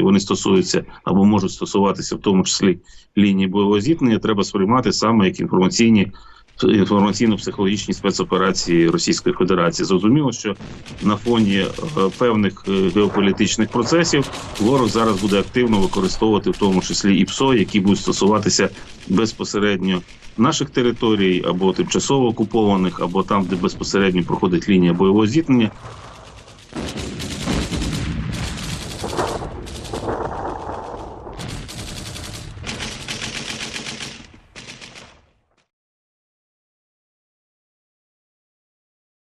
вони стосуються або можуть стосуватися, в тому числі лінії бойового зіткнення, треба сприймати саме як інформаційні інформаційно-психологічні спецоперації Російської Федерації. Зрозуміло, що на фоні е, певних е, геополітичних процесів ворог зараз буде активно використовувати в тому числі і ПСО, які будуть стосуватися безпосередньо наших територій або тимчасово окупованих, або там, де безпосередньо проходить лінія бойового зіткнення,